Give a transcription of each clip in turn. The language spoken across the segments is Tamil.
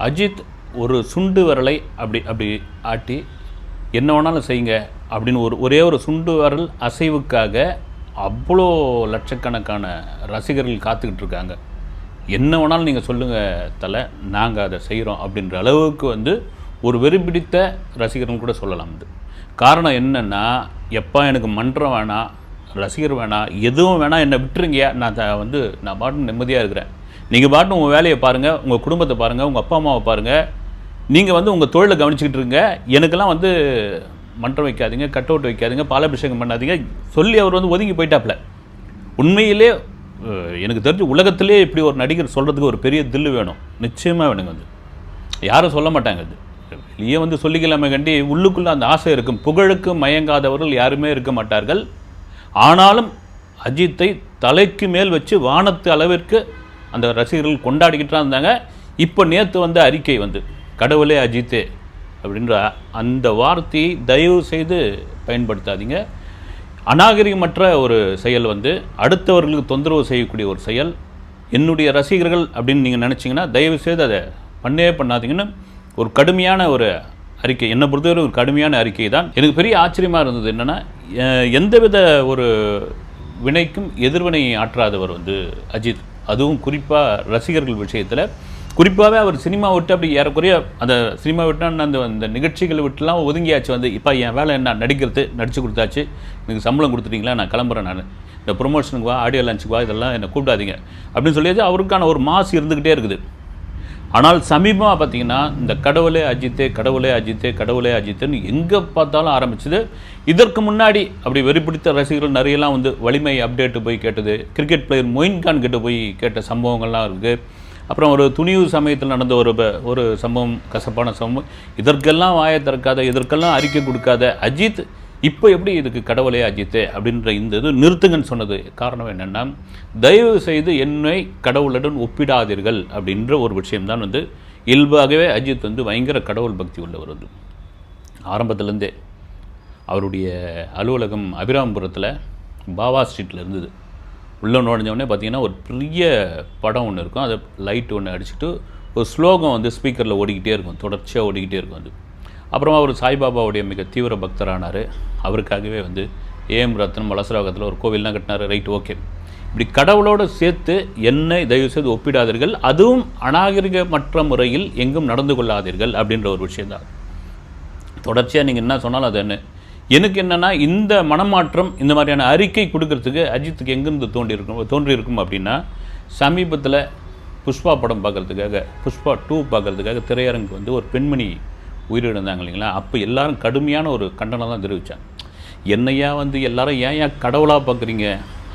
அஜித் ஒரு சுண்டு விரலை அப்படி அப்படி ஆட்டி என்ன வேணாலும் செய்யுங்க அப்படின்னு ஒரு ஒரே ஒரு சுண்டு விரல் அசைவுக்காக அவ்வளோ லட்சக்கணக்கான ரசிகர்கள் காத்துக்கிட்டு இருக்காங்க. என்ன வேணாலும் நீங்கள் சொல்லுங்கள் தலை நாங்கள் அதை செய்கிறோம் அப்படின்ற அளவுக்கு வந்து ஒரு வெறி பிடித்த ரசிகர்கள் கூட சொல்லலாம் இது. காரணம் என்னென்னா எப்பா எனக்கு மன்றம் வேணாம் ரசிகர் வேணாம் எதுவும் வேணாம் என்னை விட்டுருங்கயா நான் த- வந்து நான் பாட்டு நிம்மதியாக இருக்கிறேன். நீங்கள் பாட்டு உங்கள் வேலையை பாருங்கள் உங்கள் குடும்பத்தை பாருங்கள் உங்கள் அப்பா அம்மாவை பாருங்கள் நீங்கள் வந்து உங்கள் தொழிலை கவனிச்சிக்கிட்டு இருங்க. எனக்கெல்லாம் வந்து மன்றம் வைக்காதீங்க கட் அவுட் வைக்காதீங்க பாலாபிஷேகம் பண்ணாதீங்க. சொல்லி அவர் வந்து ஒதுங்கி போயிட்டாப்ல உண்மையிலே எனக்கு தெரிஞ்சு உலகத்திலே இப்படி ஒரு நடிகர் சொல்கிறதுக்கு ஒரு பெரிய தில்லு வேணும். நிச்சயமாக வேணுங்க வந்து யாரும் சொல்ல மாட்டாங்க அது. வெளியே வந்து சொல்லிக்கலாமே கண்டி உள்ளுக்குள்ளே அந்த ஆசை இருக்கும். புகழுக்கு மயங்காதவர்கள் யாருமே இருக்க மாட்டார்கள். ஆனாலும் அஜித்தை தலைக்கு மேல் வச்சு வானத்து அளவிற்கு அந்த ரசிகர்கள் கொண்டாடிக்கிட்டு இருந்தாங்க. இப்போ நேற்று வந்த அறிக்கை வந்து கடவுளே அஜித்தே அப்படின்ற அந்த வார்த்தையை தயவு செய்து பயன்படுத்தாதீங்க. அநாகரிகமற்ற ஒரு செயல் வந்து அடுத்தவர்களுக்கு தொந்தரவு செய்யக்கூடிய ஒரு செயல். என்னுடைய ரசிகர்கள் அப்படின்னு நீங்கள் நினச்சிங்கன்னா தயவு செய்து அதை பண்ணவே பண்ணாதீங்கன்னு ஒரு கடுமையான ஒரு அறிக்கை. என்னை பொறுத்தவரை ஒரு கடுமையான அறிக்கை தான். எனக்கு பெரிய ஆச்சரியமாக இருந்தது என்னென்னா எந்தவித ஒரு வினைக்கும் எதிர்வினை ஆற்றாதவர் வந்து அஜித். அதுவும் குறிப்பாக ரசிகர்கள் விஷயத்தில். குறிப்பாகவே அவர் சினிமா விட்டு அப்படி ஏறக்குறைய அந்த சினிமா விட்டு அந்த அந்த நிகழ்ச்சிகளை விட்டுலாம் ஒதுங்கியாச்சு வந்து இப்போ என் வேலை என்ன? நடிக்கிறது நடித்து கொடுத்தாச்சு. எனக்கு சம்பளம் கொடுத்துட்டீங்களா? நான் கிளம்புறேன் நான். இந்த ப்ரொமோஷனுக்கு வா ஆடியோ லான்ச்சுக்கு வா இதெல்லாம் என்னை கூப்பிடாதீங்க. அப்படின்னு சொல்லியாச்சு. அவருக்கான ஒரு மாசு இருந்துக்கிட்டே இருக்குது. ஆனால் சமீபமாக பார்த்தீங்கன்னா இந்த கடவுளே அஜித்தே கடவுளே அஜித்தே கடவுளே அஜித்துன்னு எங்கே பார்த்தாலும் ஆரம்பிச்சது. இதற்கு முன்னாடி அப்படி வெறிப்பிடித்த ரசிகர்கள் நிறையலாம் வந்து வலிமை அப்டேட்டு போய் கேட்டது கிரிக்கெட் பிளேயர் மொயின் கான் கிட்ட போய் கேட்ட சம்பவங்கள்லாம் இருக்குது அப்புறம் ஒரு துணிவு சமயத்தில் நடந்த ஒரு ப- ஒரு சம்பவம் கசப்பான சம்பவம். இதற்கெல்லாம் வாயை திறக்காத இதற்கெல்லாம் அறிக்கை கொடுக்காத அஜித் இப்போ எப்படி இதுக்கு கடவுளே அஜித்தே அப்படின்ற இந்த இது நிறுத்துங்கன்னு சொன்னது காரணம் என்னென்னா தயவு செய்து என்னை கடவுளுடன் ஒப்பிடாதீர்கள் அப்படின்ற ஒரு விஷயம்தான் வந்து இயல்பாகவே அஜித் வந்து பயங்கர கடவுள் பக்தி உள்ளவர் வந்து. ஆரம்பத்துலேருந்தே அவருடைய அலுவலகம் அபிராமபுரத்தில் பாவா ஸ்ட்ரீட்டில் இருந்தது. உள்ளே நுழைஞ்சவொடனே பார்த்திங்கன்னா பார்த்தீங்கன்னா ஒரு பெரிய படம் ஒன்று இருக்கும். அதை லைட் ஒன்று அடிச்சுட்டு ஒரு ஸ்லோகம் வந்து ஸ்பீக்கரில் ஓடிக்கிட்டே இருக்கும். தொடர்ச்சியாக ஓடிக்கிட்டே இருக்கும் அது. அப்புறமா அவர் சாய்பாபாவுடைய மிக தீவிர பக்தரானார். அவருக்காகவே வந்து ஏஎம் ரத்னம் வலசராகத்தில் ஒரு கோவில்லாம் கட்டினார். Right okay. இப்படி கடவுளோடு சேர்த்து என்னை தயவு செய்து ஒப்பிடாதீர்கள். அதுவும் அநாகரிகமற்ற முறையில் எங்கும் நடந்து கொள்ளாதீர்கள் அப்படின்ற ஒரு விஷயந்தான் தொடர்ச்சியாக நீங்கள் என்ன சொன்னாலும் அது என்ன? எனக்கு என்னென்னா இந்த மனமாற்றம் இந்த மாதிரியான அறிக்கை கொடுக்கறதுக்கு அஜித்துக்கு எங்கேருந்து தோன்றியிருக்கும் இருக்கும் அப்படின்னா சமீபத்தில் புஷ்பா படம் பார்க்கறதுக்காக புஷ்பா டூ பார்க்குறதுக்காக திரையரங்குக்கு வந்து ஒரு பெண்மணி உயிரிழந்தாங்க இல்லைங்களா? அப்போ எல்லாரும் கடுமையான ஒரு கண்டனம் தான் தெரிவித்தாங்க என்னையா வந்து எல்லாரும் ஏன் ஏன் கடவுளாக பார்க்குறீங்க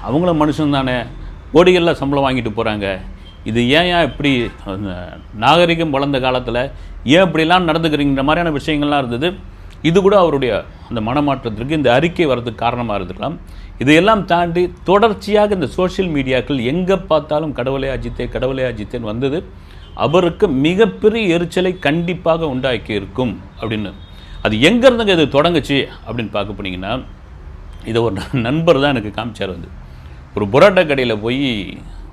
அவங்களும் மனுஷன் தானே. கோடிகளில் சம்பளம் வாங்கிட்டு போகிறாங்க இது ஏன் ஏன் இப்படி அந்த நாகரிகம் வளர்ந்த காலத்தில் ஏன் இப்படிலாம் நடந்துக்கிறீங்கிற மாதிரியான விஷயங்கள்லாம் இருந்தது. இது கூட அவருடைய அந்த மனமாற்றத்திற்கு இந்த அறிக்கை வர்றதுக்கு காரணமாக இருந்திருக்கலாம். இதையெல்லாம் தாண்டி தொடர்ச்சியாக இந்த சோஷியல் மீடியாக்கள் எங்கே பார்த்தாலும் கடவுளே அஜித்தே கடவுளே அஜித்தேன்னு வந்தது. அவருக்கு மிகப்பெரிய எரிச்சலை கண்டிப்பாக உண்டாக்கி இருக்கும் அப்படின்னு. அது எங்கேருந்துங்க இது தொடங்குச்சு அப்படின்னு பார்க்க போனீங்கன்னா இதை ஒரு நண்பர் தான் எனக்கு காமிச்சார் வந்து. ஒரு புரோட்டா கடையில் போய்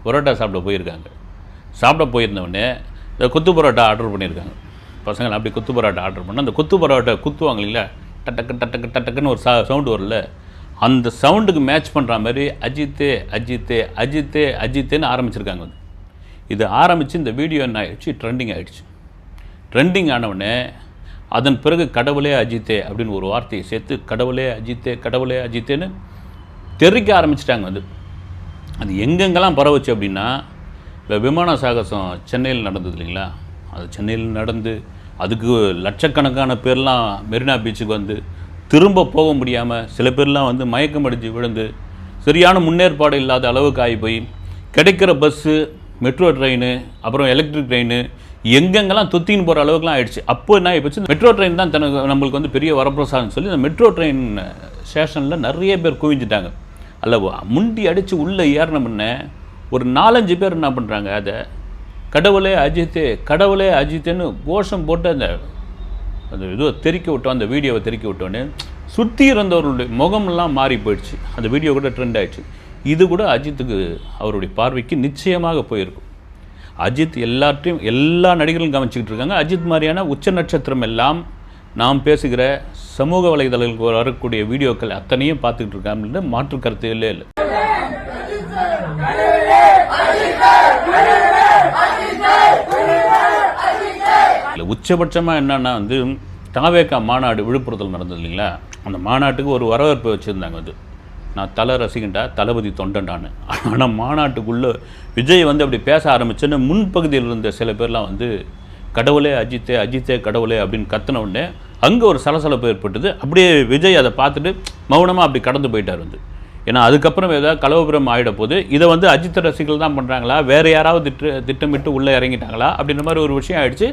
புரோட்டா சாப்பிட போயிருக்காங்க. சாப்பிட போயிருந்தவொடனே இந்த கொத்து பரோட்டா ஆர்டர் பண்ணியிருக்காங்க. பசங்களை அப்படி கொத்து பரோட்டா ஆர்டர் பண்ணால் அந்த கொத்து பரோட்டா குத்துவாங்க இல்லைங்களா? டட்டக்கு டட்டக்கு டட்டக்குன்னு ஒரு சா சவுண்டு வரல அந்த சவுண்டுக்கு மேட்ச் பண்ணுற மாதிரி அஜித்தே அஜித்தே அஜித்தே அஜித்தேன்னு ஆரம்பிச்சிருக்காங்க வந்து. இது ஆரம்பித்து இந்த வீடியோ என்ன ஆயிடுச்சு? ட்ரெண்டிங் ஆயிடுச்சு. ட்ரெண்டிங் ஆனவுடனே அதன் பிறகு கடவுளே அஜித்தே அப்படின்னு ஒரு வார்த்தையை சேர்த்து கடவுளே அஜித்தே கடவுளே அஜித்தேன்னு தெரிவிக்க ஆரம்பிச்சிட்டாங்க வந்து அது எங்கெங்கெல்லாம் பரவுச்சு அப்படின்னா இப்போ விமான சாகசம் சென்னையில் நடந்தது இல்லைங்களா? அது சென்னையில் நடந்து அதுக்கு லட்சக்கணக்கான பேர்லாம் மெரினா பீச்சுக்கு வந்து திரும்ப போக முடியாமல் சில பேர்லாம் வந்து மயக்கம் அடித்து விழுந்து சரியான முன்னேற்பாடு இல்லாத அளவுக்கு ஆகி போய் கிடைக்கிற பஸ்ஸு மெட்ரோ ட்ரெயின் அப்புறம் எலக்ட்ரிக் ட்ரெயின் எங்கெங்கெல்லாம் தொத்தின்னு போகிற அளவுக்குலாம் ஆயிடுச்சு. அப்போ என்ன ஆகிப்போச்சு மெட்ரோ ட்ரெயின் தான் தனக்கு நம்மளுக்கு வந்து பெரிய வரப்பிரசாதம் சொல்லி இந்த மெட்ரோ ட்ரெயின் ஸ்டேஷனில் நிறைய பேர் குவிஞ்சிட்டாங்க. அல்ல முண்டி அடித்து உள்ளே ஏறின முன்னே ஒரு நாலஞ்சு பேர் என்ன பண்ணுறாங்க அதை கடவுளே அஜித்தே கடவுளே அஜித்தேன்னு கோஷம் போட்டு அந்த அந்த இதுவை தெறிக்க விட்டோம் அந்த வீடியோவை தெறிக்க விட்டோன்னே சுற்றி இருந்தவர்களுடைய முகமெல்லாம் மாறி போயிடுச்சு. அந்த வீடியோ கூட ட்ரெண்ட் ஆயிடுச்சு. இது கூட அஜித்துக்கு அவருடைய பார்வைக்கு நிச்சயமாக போயிருக்கும். அஜித் எல்லாத்தையும் எல்லா நடிகர்களும் கவனிச்சிக்கிட்டு இருக்காங்க. அஜித் மாதிரியான உச்ச நட்சத்திரம் எல்லாம் நாம் பேசுகிற சமூக வலைதளங்களுக்கு வரக்கூடிய வீடியோக்கள் அத்தனையும் பார்த்துக்கிட்டு இருக்காங்க. மாற்று கருத்து இல்லை. இல்லை உச்சபட்சமாக என்னன்னா வந்து தாவேக்கா மாநாடு விழுப்புரத்தில் நடந்தது இல்லைங்களா? அந்த மாநாட்டுக்கு ஒரு வரவேற்பு வச்சுருந்தாங்க அது. நான் தலை ரசிகண்டா தளபதி தொண்டன்டான்னு. ஆனால் மாநாட்டுக்குள்ளே விஜய் வந்து அப்படி பேச ஆரம்பிச்சோன்னு முன்பகுதியில் இருந்த சில பேர்லாம் வந்து கடவுளே அஜித்தே அஜித்தே கடவுளே அப்படின்னு கத்தின உடனே அங்கே ஒரு சலசலப்பு ஏற்பட்டது. அப்படியே விஜய் அதை பார்த்துட்டு மௌனமாக அப்படி கடந்து போயிட்டார் வந்து. ஏன்னா அதுக்கப்புறம் ஏதாவது கலவபுரம் ஆகிட போது இதை வந்து அஜித் ரசிகர்கள் தான் பண்ணுறாங்களா வேறு யாராவது திட்டு திட்டமிட்டு உள்ளே இறங்கிட்டாங்களா? அப்படின்ற மாதிரி ஒரு விஷயம் ஆயிடுச்சு.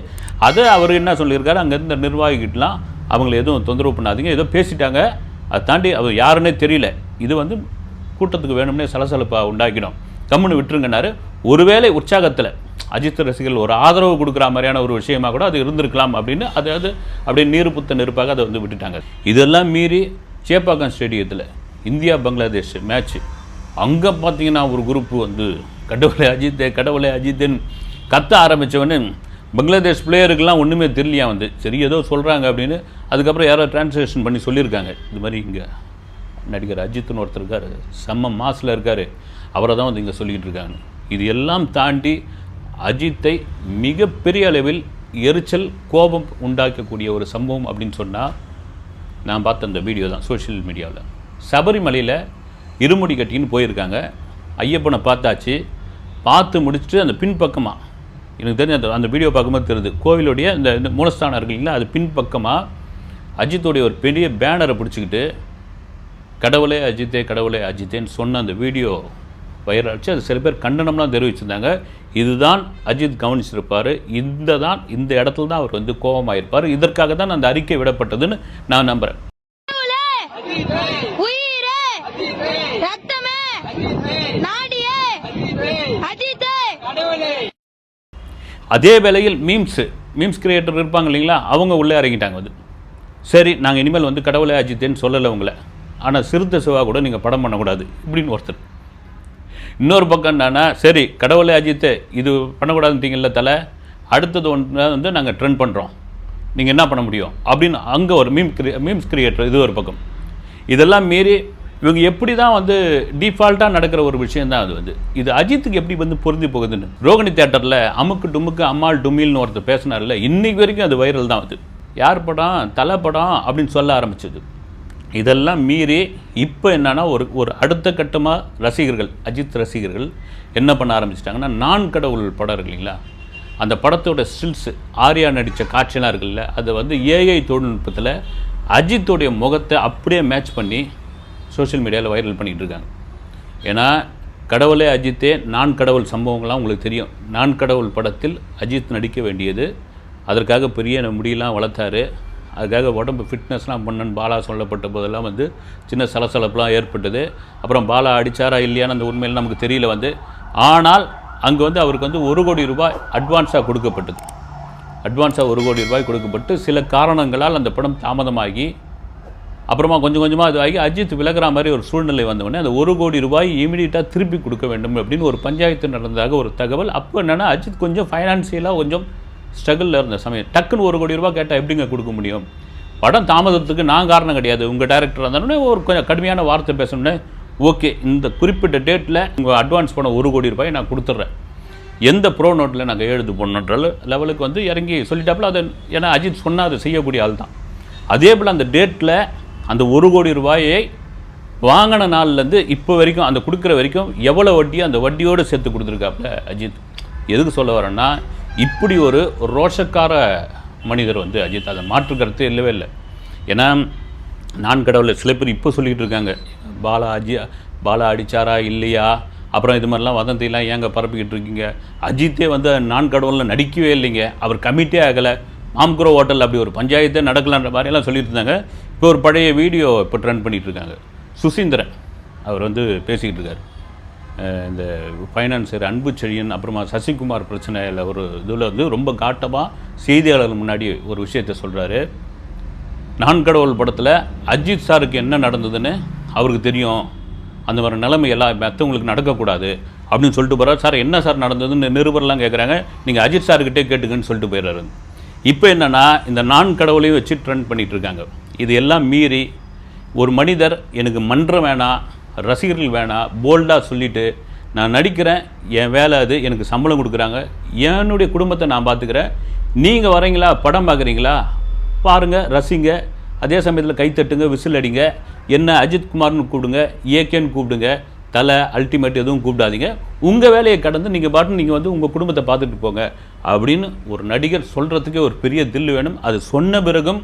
அதை அவர் என்ன சொல்லியிருக்காரு? அங்கேருந்து நிர்வாகிக்கிட்டலாம் அவங்களை எதுவும் தொந்தரவு பண்ணாதீங்க. ஏதோ பேசிட்டாங்க. அதை தாண்டி அவர் யாருன்னே தெரியல. இது வந்து கூட்டத்துக்கு வேணும்னே சலசலப்பாக உண்டாக்கிடும். கம்முன்னு விட்டுருங்கனாரு ஒருவேளை உற்சாகத்தில் அஜித் ரசிகர்கள் ஒரு ஆதரவு கொடுக்குற மாதிரியான ஒரு விஷயமா கூட அது இருந்திருக்கலாம் அப்படின்னு அதாவது அப்படியே நீர் புத்த நெருப்பாக அதை வந்து விட்டுட்டாங்க. இதெல்லாம் மீறி சேப்பாக்கம் ஸ்டேடியத்தில் இந்தியா பங்களாதேஷ் மேட்ச்சு அங்கே பார்த்தீங்கன்னா ஒரு குரூப் வந்து கடவுளை அஜித்தே கடவுளை அஜித்துன்னு கத்த ஆரம்பித்தவொடனே பங்களாதேஷ் பிளேயருக்கெல்லாம் ஒன்றுமே தெரியலையா வந்து? சரி ஏதோ சொல்கிறாங்க அப்படின்னு. அதுக்கப்புறம் யாரோ டிரான்ஸ்லேஷன் பண்ணி சொல்லியிருக்காங்க. இது மாதிரி இங்கே நடிகர் அஜித்னு ஒருத்தர் இருக்கார். செம்ம மாசில் இருக்கார். அவரை தான் வந்து இங்கே சொல்லிக்கிட்டு இருக்காங்க. இது எல்லாம் தாண்டி அஜித்தை மிகப்பெரிய அளவில் எரிச்சல் கோபம் உண்டாக்கக்கூடிய ஒரு சம்பவம் அப்படின்னு சொன்னால் நான் பார்த்த அந்த வீடியோ தான் சோஷியல் மீடியாவில் சபரிமலையில் இருமுடி கட்டின்னு போயிருக்காங்க. ஐயப்பனை பார்த்தாச்சு. பார்த்து முடிச்சுட்டு அந்த பின்பக்கமாக எனக்கு தெரிஞ்ச அந்த அந்த வீடியோ பார்க்கும்போது தெரியுது. கோவிலுடைய இந்த இந்த மூலஸ்தானம் இருக்கு இல்லைங்களா? அது பின்பக்கமாக அஜித்துடைய ஒரு பெரிய பேனரை பிடிச்சிக்கிட்டு கடவுளே அஜித்தே கடவுளே அஜித்தேன்னு சொன்ன அந்த வீடியோ வைரல் ஆச்சு. அது சில பேர் கண்டனம்லாம் தெரிவிச்சிருந்தாங்க. இதுதான் அஜித் கவனிச்சிருப்பார். இந்த தான் இந்த இடத்துல தான் அவர் வந்து கோபமாயிருப்பார். இதற்காக தான் அந்த அறிக்கை விடப்பட்டதுன்னு நான் நம்புகிறேன் நாடியே! அஜித்தே! அதே வேளையில் மீம்ஸு மீம்ஸ் கிரியேட்டர் இருப்பாங்க இல்லைங்களா? அவங்க உள்ளே இறங்கிட்டாங்க வந்து சரி நாங்கள் இனிமேல் வந்து கடவுளை அஜித்தேன்னு சொல்லலை உங்களை. ஆனால் சிறுத்தை சிவா கூட நீங்கள் படம் பண்ணக்கூடாது இப்படின்னு ஒருத்தர். இன்னொரு பக்கம் என்னன்னா சரி கடவுளை அஜித்து இது பண்ணக்கூடாதுன்றீங்கள தலை அடுத்தது ஒன்று வந்து நாங்கள் ட்ரெண்ட் பண்ணுறோம் நீங்கள் என்ன பண்ண முடியும்? அப்படின்னு அங்கே ஒரு மீம் கிரி மீம்ஸ் கிரியேட்டர் இது ஒரு பக்கம். இதெல்லாம் மீறி இவங்க எப்படி தான் வந்து டிஃபால்ட்டாக நடக்கிற ஒரு விஷயம் தான் அது வந்து. இது அஜித்துக்கு எப்படி வந்து பொருந்தி போகுதுன்னு. ரோகிணி தேட்டரில் அமுக்கு டுமுக்கு அம்மாள் டுமில்னு ஒருத்தர் பேசினார்ல இன்னைக்கு வரைக்கும் அது வைரல் தான் அது. யார் படம் தலை படம் அப்படின்னு சொல்ல ஆரம்பிச்சது. இதெல்லாம் மீறி இப்போ என்னன்னா ஒரு ஒரு அடுத்த கட்டமாக ரசிகர்கள் அஜித் ரசிகர்கள் என்ன பண்ண ஆரம்பிச்சிட்டாங்கன்னா நான் கடவுள் படம் இருக்கு இல்லைங்களா? அந்த படத்தோட ஸ்டில்ஸு ஆர்யா நடித்த காட்சியெல்லாம் இருக்குல்ல அதை வந்து ஏஐ தொழில்நுட்பத்தில் அஜித்துடைய முகத்தை அப்படியே மேட்ச் பண்ணி சோஷியல் மீடியாவில் வைரல் பண்ணிகிட்டு இருக்காங்க ஏன்னா கடவுளே அஜித்தே நான் கடவுள் சம்பவங்கள்லாம் உங்களுக்கு தெரியும். நான் கடவுள் படத்தில் அஜித் நடிக்க வேண்டியது அதற்காக பெரிய முடியெல்லாம் வளர்த்தாரு. அதுக்காக உடம்பு ஃபிட்னஸ்லாம் பண்ணன்னு பாலா சொல்லப்பட்ட போதெல்லாம் வந்து சின்ன சலசலப்புலாம் ஏற்பட்டது. அப்புறம் பாலா அடிச்சாரா இல்லையான்னு அந்த உண்மையில் நமக்கு தெரியல வந்து. ஆனால் அங்கே வந்து அவருக்கு வந்து ஒரு கோடி ரூபாய் அட்வான்ஸாக கொடுக்கப்பட்டது. அட்வான்ஸாக ஒரு கோடி ரூபாய் கொடுக்கப்பட்டு சில காரணங்களால் அந்த படம் தாமதமாகி அப்புறமா கொஞ்சம் கொஞ்சமாக அது ஆகி அஜித் விலகிற மாதிரி ஒரு சூழ்நிலை வந்தவுடனே அந்த ஒரு கோடி ரூபாய் இமீடியட்டாக திருப்பி கொடுக்க வேண்டும் அப்படின்னு ஒரு பஞ்சாயத்து நடந்ததாக ஒரு தகவல். அப்போ என்னென்னா அஜித் கொஞ்சம் ஃபைனான்சியலாக கொஞ்சம் ஸ்ட்ரகிளில் இருந்த சமயம். டக்குன்னு ஒரு கோடி ரூபாய் கேட்டால் எப்படிங்க கொடுக்க முடியும்? படம் தாமதத்துக்கு நான் காரணம் கிடையாது. உங்கள் டேரக்டர் இருந்தாலுமே ஒரு கொஞ்சம் கடுமையான வார்த்தை பேசணுன்னே ஓகே இந்த குறிப்பிட்ட டேட்டில் உங்கள் அட்வான்ஸ் பண்ண ஒரு கோடி ரூபாய் நான் கொடுத்துட்றேன். எந்த ப்ரோ நோட்டில் நாங்கள் எழுது போடணுன்ற லெவலுக்கு வந்து இறங்கி சொல்லிட்டாப்புல அதை ஏன்னா அஜித் சொன்னால் அதை செய்யக்கூடிய ஆள் தான் அதே போல் அந்த டேட்டில் அந்த ஒரு கோடி ரூபாயை வாங்கின நாள்லேருந்து இப்போ வரைக்கும் அந்த கொடுக்குற வரைக்கும் எவ்வளோ வட்டியோ அந்த வட்டியோடு சேர்த்து கொடுத்துருக்காப்புல அஜித். எதுக்கு சொல்ல வரேன்னா இப்படி ஒரு ரோஷக்கார மனிதர் வந்து அஜித் அதை மாற்று இல்லவே இல்லை. ஏன்னா நான் கடவுளை சில பேர் இப்போ சொல்லிக்கிட்டு இருக்காங்க பாலா அஜி பாலா அடிச்சாரா இல்லையா? அப்புறம் இது மாதிரிலாம் வதந்திலாம் ஏங்க பரப்பிக்கிட்டு இருக்கீங்க? அஜித்தே வந்து நான் கடவுளில் நடிக்கவே இல்லைங்க. அவர் கமிட்டே ஆகலை. மாம்குரோ ஹோட்டல் அப்படி ஒரு பஞ்சாயத்தே நடக்கலான்ற மாதிரியெல்லாம் சொல்லிட்டு இருந்தாங்க. இப்போ ஒரு பழைய வீடியோ இப்போ ட்ரெண்ட் பண்ணிகிட்டு இருக்காங்க. சுசீந்திரன் அவர் வந்து பேசிக்கிட்டு இருக்கார். இந்த ஃபைனான்சர் அன்பு செழியன் அப்புறமா சசிகுமார் பிரச்சனையில் ஒரு இதில் வந்து ரொம்ப காட்டமாக செய்தியாளர்கள் முன்னாடி ஒரு விஷயத்த சொல்கிறாரு நான் கடவுள் படத்தில் அஜித் சாருக்கு என்ன நடந்ததுன்னு அவருக்கு தெரியும். அந்த மாதிரி நிலைமை எல்லாம் மற்றவங்களுக்கு நடக்கக்கூடாது அப்படின்னு சொல்லிட்டு போகிறார் சார் என்ன சார் நடந்ததுன்னு நிருபர்லாம் கேட்குறாங்க நீங்கள் அஜித் சார்கிட்டே கேட்டுக்கன்னு சொல்லிட்டு போயிடுறாரு. இப்போ என்னென்னா இந்த நான் கடவுளையும் வச்சு ட்ரெண்ட் பண்ணிகிட்டு இருக்காங்க இது எல்லாம் மீறி ஒரு மனிதர் எனக்கு மன்றம் வேணாம் ரசிகர்கள் வேணாம் போல்டாக சொல்லிட்டு நான் நடிக்கிறேன் என் வேலை அது எனக்கு சம்பளம் கொடுக்குறாங்க. என்னுடைய குடும்பத்தை நான் பார்த்துக்கிறேன். நீங்கள் வரீங்களா? படம் பார்க்குறீங்களா? பாருங்கள் ரசிங்க. அதே சமயத்தில் கைத்தட்டுங்க விசில் அடிங்க. என்ன அஜித் குமார்னு கூப்பிடுங்க ஏகேன்னு கூப்பிடுங்க. தலை அல்டிமேட் எதுவும் கூப்பிடாதீங்க. உங்கள் வேலையை கடந்து நீங்கள் பாட்டு நீங்கள் வந்து உங்கள் குடும்பத்தை பார்த்துட்டு போங்க அப்படின்னு ஒரு நடிகர் சொல்கிறதுக்கே ஒரு பெரிய தில்லு வேணும். அது சொன்ன பிறகும்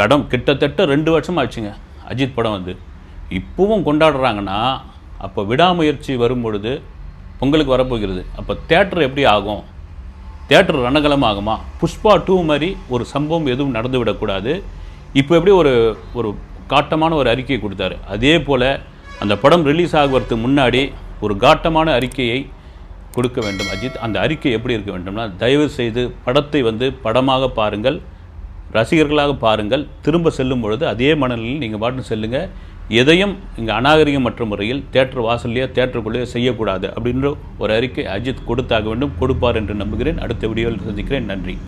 கடம் கிட்டத்தட்ட ரெண்டு வருஷம் ஆச்சுங்க. அஜித் படம் வந்து. இப்போவும் கொண்டாடுறாங்கன்னா அப்போ விடாமுயற்சி வரும் பொழுது பொங்கலுக்கு வரப்போகிறது. அப்போ தேட்டர் எப்படி ஆகும்? தேட்டர் ரணகலம் ஆகுமா? புஷ்பா டூ மாதிரி ஒரு சம்பவம் எதுவும் நடந்து விடக்கூடாது இப்போ எப்படி ஒரு ஒரு காட்டமான ஒரு அறிக்கையை கொடுத்தாரு. அதே போல் அந்த படம் ரிலீஸ் ஆகுறதுக்கு முன்னாடி ஒரு காட்டமான அறிக்கையை கொடுக்க வேண்டும். அஜித் அந்த அறிக்கை எப்படி இருக்க வேண்டும்னா தயவு செய்து படத்தை வந்து படமாக பாருங்கள் ரசிகர்களாக பாருங்கள் திரும்ப செல்லும் பொழுது அதே மனநிலையில் நீங்கள் பாட்டு செல்லுங்கள் எதையும் இங்கே அநாகரிகமற்ற முறையில் தேட்டர் வாசல்லையோ தேட்டருக்குள்ளேயோ செய்யக்கூடாது அப்படின்ற ஒரு அறிக்கை அஜித் கொடுத்தாக வேண்டும் கொடுப்பார் என்று நம்புகிறேன். அடுத்த வீடியோவில் சந்திக்கிறேன். நன்றி.